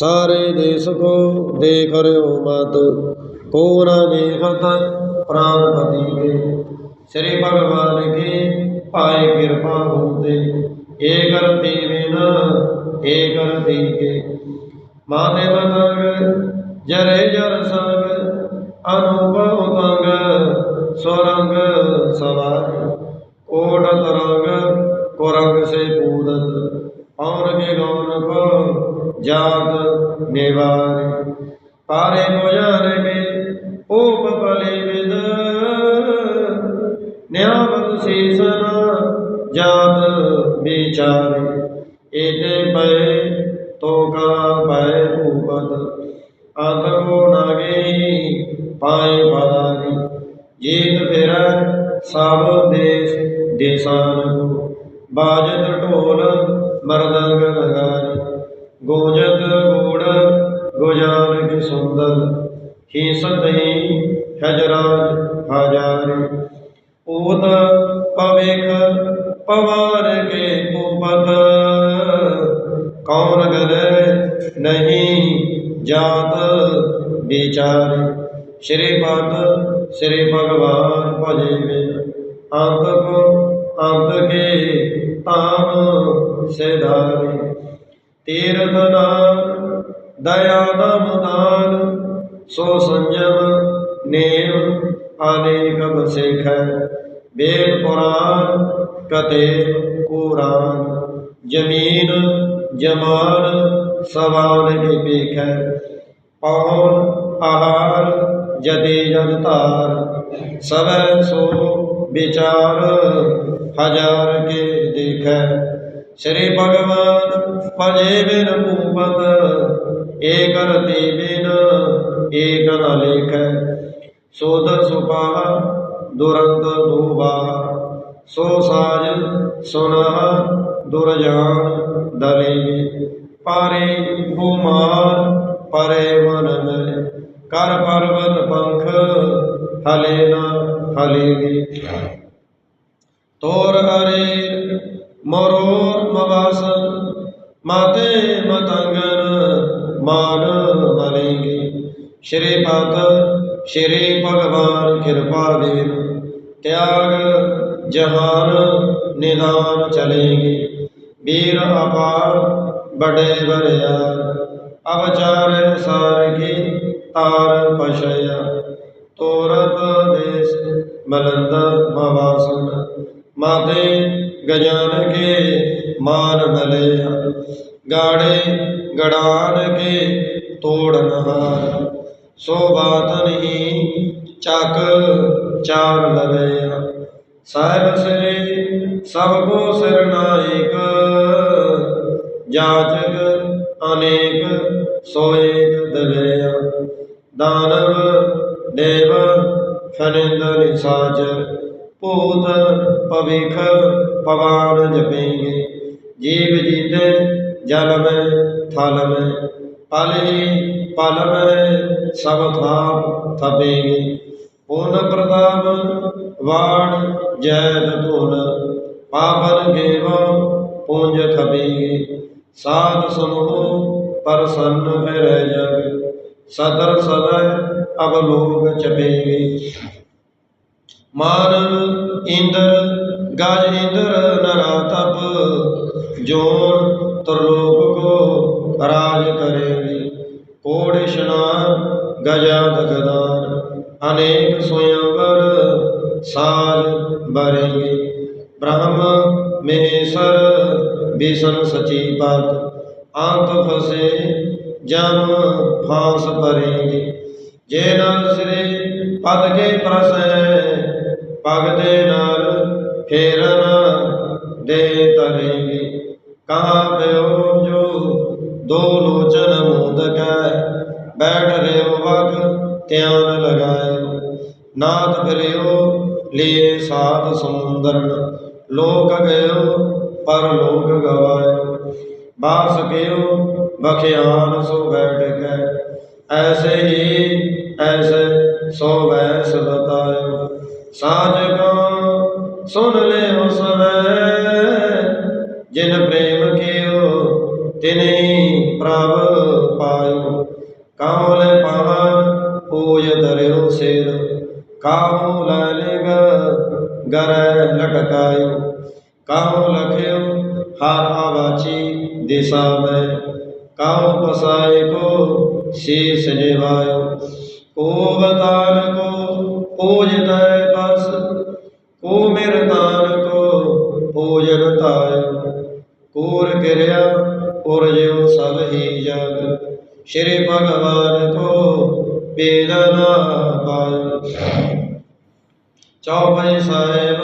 ਸਾਰੇ ਦੇਸ ਕੋ ਦੇਖ ਰਿਓ ਮਤ ਕੋ ਨ ਦੇਖਤ ਪ੍ਰਾਨ ਪਤੀ ਕੇ। ਸ੍ਰੀ ਭਗਵਾਨ ਕੀ ਪਾਏ ਕਿਰਪਾ ਹੁੰਦੇ ਏ ਕਰਤੀ ਬਿਨ ਏ ਕਰਤੀ ਕੇ ਮਾਤੇ ਮਤੰਗ ਜਰੇ ਜਰ ਸੰਗ ਅਨੁਭਵ ਤੰਗ ਸੁਰੰਗ ਸਵਾਰ। ਪਾਰੇ ਕੋ ਜਾਣ ਓਪ ਬਲੇ ਵਿਦ। ਨਿਆਮਤ ਸੀਸਨ ਜਾਤ ਵਿਚਾਰੇ। ਏਤੇ ਪਏ ਤੋ ਕਾ ਭੂਪਤ। ਅੰਤ ਨਾਗੇ ਪਾਏ ਪਦਾਰੀ ਜੀਤ ਫਿਰ ਸਭ ਦੇਸ ਦੇਸਾਨ ਕੋ ਬਾਜਤ ਢੋਲ ਮਰਦੰਗ ਨਗਾਰੀ ਗੋਜ ਹੀ ਸਤਹੀ ਹਜਰਾਜ ਹਜਾਰੇ? ਊਤ ਪਵੇਖ ਪਵਾਰ ਕੇ ਭੂਪਤ। ਕੌਣ ਗਲੇ ਨਹੀਂ ਜਾਤ ਵਿਚਾਰੇ? ਸ਼੍ਰੀ ਪਦ ਸ਼੍ਰੀ ਭਗਵਾਨ ਭਜੇ ਅੰਤ ਕੋ ਅੰਤ ਕੇ ਤਾਮ ਸਿਧਾਰੇ। ਤੀਰਥ ਨਾਮ, ਦਇਆ ਦਮ ਦਾਨ ਸੋ ਸੰਜਮ ਨੇਮ ਅਨੇਕ ਬਸੇਖੈ ਵੇਦ ਪੁਰਾਨ ਕਤੇ ਕੁਰਾਨ, ਜਮੀਨ ਜਮਾਨ ਸਵਾਨ ਕੇ ਪੇਖੈ ਪੌਣ ਆਹਾਰ ਜਦੇ ਜਦ ਧਾਰ, ਸਵੈ ਸੋ ਵਿਚਾਰ ਹਜ਼ਾਰ ਕੇ ਦੇਖੈ। ਸ੍ਰੀ ਭਗਵਾਨ ਭਜੇ ਬਿਨ ਭੂਪਤ ਏ ਕਰਤੀ ਬਿਨ ਏਕ ਨ ਸੋਧ ਸੁਪਾਹ ਦੁਰੰਤ ਦੂਬਾਹ ਸੋ ਸਾਜ ਸੁਨਹ, ਦੁਰਜਾਨ ਦਲੇ। ਪਾਰੇ ਭੂਮਾਨ ਪਰੇ ਮਨ ਮੈਂ ਕਰ ਪਰਵਤ ਪੰਖ, ਹਲੇ ਨਾ ਹਲੇਗੀ। ਤੋਰ ਹਰੇ ਮਰੋਰ ਮਵਾਸਨ ਮਾਤੇ ਮਤੰਗਨ, ਮਾਨ ਸ਼੍ਰੀ ਪਤ ਸ਼੍ਰੀ ਭਗਵਾਨ ਕਿਰਪਾ ਦੇਨ ਤਿਆਗ ਜਹਾਨ ਨਿਦਾਨ ਚਲੇਗੇ। ਵੀਰ ਅਪਾਰ ਬੜੇ ਬਰਿਆ ਅਵਚਾਰ ਸਾਰ ਕੀ ਤਾਰ ਪਛਇਆ ਤੋਰਤ ਦੇਸ ਮਲੰਦ ਮਵਾਸਨ ਮਾਤੇ ਗਜਾਨ ਕੇ ਮਾਨ ਮਲਿਆ। ਗਾੜੇ ਗੜਾਨ ਕੇ ਤੋੜਨ ਹਾਰ ਸੋ ਬਾਤ ਨਹੀਂ, ਚੱਕ ਚਾਰ ਲਵਿਆ ਸਾਹਿਬ ਸ੍ਰੀ ਸਭ ਕੋ ਸਰਨਾਇਕ ਜਾਚਕ ਅਨੇਕ ਸੋ ਏਕ ਦਾਨਵ, ਦੇਵ, ਫਨਿੰਦ ਨਿਸਾਚਰ ਭੂਤ ਭਵਿਖ ਪਵਾਨ ਜਪੇਂਗੇ। ਜੀਵ ਜੀਤੇ ਜਲ ਮੈਂ ਥਲ ਮੈਂ ਪਲ ਹੀ ਸਭ ਥਾਪ। ਥਪੇਂਗੇ ਪੁਨ ਪ੍ਰਤਾਪ, ਵਾਣ ਜੈਦ ਧੁਨ, ਪਾਵਨ ਗੇਵ, ਪੁੰਜ ਖਪੇਂਗੇ ਸਾਧ ਸੁਨੋ, ਪਰਸੰਨ ਫਿਰੈ ਜਗ, ਸਦਰ ਸਦੈ ਅਬ ਲੋਗ ਮਾਨਵ ਇੰਦਰ, ਗਜ ਇੰਦਰ ਨਰਾ ਤਪ ਜੋਨ ਤਰਲੋਕ ਰਾਜਾ ਜਗਦਾਰ ਅਨੇਕ ਸੋਇਆਵਰ ਸਾਜ ਬਰੇਗੇ। ਬ੍ਰਹਮ ਮਹੇਸ਼ਰ, ਬੇਸਨ ਸਚੀ ਪਤ ਅੰਤ ਫਸੇ ਜਮ ਫਾਸ ਪਰੇਗੇ ਜੇ ਨਰ ਸ੍ਰੀ ਪਦ ਕੇ ਪ੍ਰਸੈ ਪਗਦੇ ਨਰ ਫੇਰਨ ਦੇ ਤਰੇਗੇ। ਕਹਾ ਪਿਓ ਜੋ ਦੋ ਲੋਚਨ ਲਗਾਇਓ ਨਾਥ ਫਿਰਿਓ ਸਾਧ ਸਮੁੰਦਰਨ ਲੋਕ ਗਇਓ, ਪਰ ਲੋਕ ਗਵਾਇਓ ਬਾਸ ਗਿਓ ਬਖਿਆਨ ਸੋ ਬੈਠ ਕੇ। ਐਸੇ ਹੀ, ਐਸੇ ਸੋ ਵੈਸ ਬਤਾਇਓ। ਸਾਜ ਕੋ ਸੁਨ ਲੈ ਸਵੇ, ਜਿਨ ਪ੍ਰੇਮ ਕੀਓ, ਤਿਨਿ ਗਰੈ ਲਟਕਾਇਓ, ਕਾਹੂ ਲਖਿਓ, ਹਰ ਆਵਾਚੀ ਦਿਸ਼ਾ ਮੈਂ ਕਾਹੂ ਪਸਾਇ ਕੋ, ਸੀਸ ਨਿਵਾਇਓ ਕੋ ਬਤਾਨ ਕੋ ਪੂਜਤੈ ਬਸ। ਕੋ ਮਿਰਦਾਨ ਕੋ, ਪੂਜਨ ਤਾਇਓ। ਕੂਰ ਕਿਰਿਆ ਪੁਰਜਿਓ ਸਭ ਹੀ ਜਗ। ਸ਼੍ਰੀ ਭਗਵਾਨ ਕੋ, ਪੇਦ ਨਾ ਚੌਪਈ ਸਾਹਿਬ